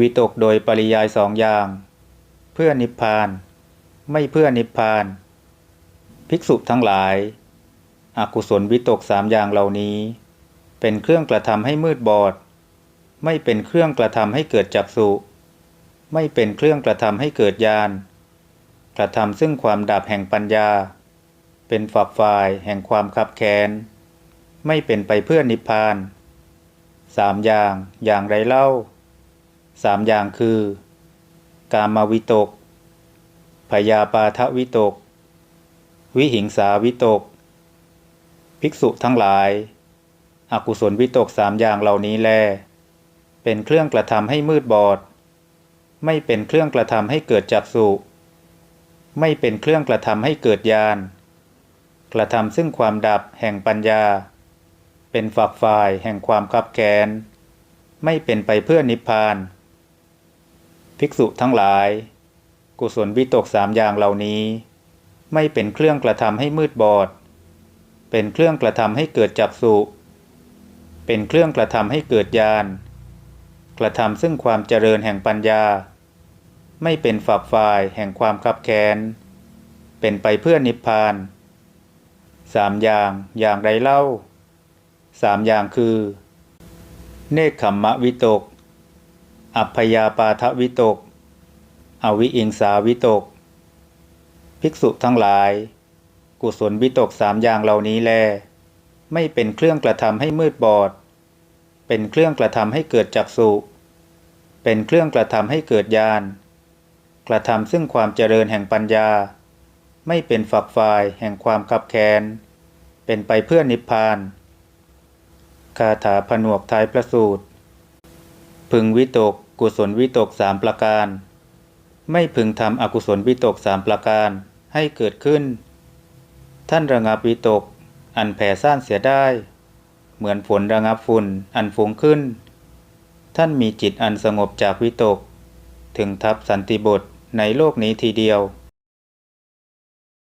วิตกโดยปริยายสองอย่าง เพื่อนิพพาน ไม่เพื่อนิพพาน ภิกษุทั้งหลายอากุศลวิตกสามอย่างเหล่านี้ เป็นเครื่องกระทำให้มืดบอด ไม่เป็นเครื่องกระทำให้เกิดจักสุไม่เป็นเครื่องกระทำให้เกิดญาณกระทำซึ่งความดับแห่งปัญญา เป็นฝักฝ่ายแห่งความคับแค้นไม่เป็นไปเพื่อนิพพานสามอย่างอย่างไรเล่า สามอย่างคือ กามาวิตก พยาปาทวิตก วิหิงสาวิตก ภิกษุทั้งหลาย อกุศลวิตกสามอย่างเหล่านี้แล เป็นเครื่องกระทำให้มืดบอด ไม่เป็นเครื่องกระทำให้เกิดจักสุไม่เป็นเครื่องกระทำให้เกิดญาณกระทำซึ่งความดับแห่งปัญญา เป็นฝักฝ่ายแห่งความคับแค้นไม่เป็นไปเพื่อนิพพาน ภิกษุทั้งหลาย กุศลวิตกสามอย่างเหล่านี้ ไม่เป็นเครื่องกระทำให้มืดบอด เป็นเครื่องกระทำให้เกิดจักสุเป็นเครื่องกระทำให้เกิดญาณกระทำซึ่งความเจริญแห่งปัญญา ไม่เป็นฝักฝ่ายแห่งความคับแค้นเป็นไปเพื่อนิพพานสามอย่างอย่างไรเล่าสามอย่างคือ เนคขมมะวิตก อัพยาปาทวิตก อวิอิงสาวิตก ภิกษุทั้งหลาย กุศลวิตกสามอย่างเหล่านี้แล ไม่เป็นเครื่องกระทำให้มืดบอด เป็นเครื่องกระทำให้เกิดจักสุเป็นเครื่องกระทำให้เกิดญาณ กระทำซึ่งความเจริญแห่งปัญญา ไม่เป็นฝักฝ่ายแห่งความขับแค้น เป็นไปเพื่อนิพพาน คาถาผนวกท้ายประสูตรพึงวิตก กุศลวิตกสามประการ ไม่พึงทำอกุศลวิตกสามประการให้เกิดขึ้น ท่านระงับวิตก อันแผ่ซ่านเสียได้ เหมือนฝนระงับฝุ่นอันฟุ้งขึ้น ท่านมีจิตอันสงบจากวิตก ถึงทับสันติบทในโลกนี้ทีเดียว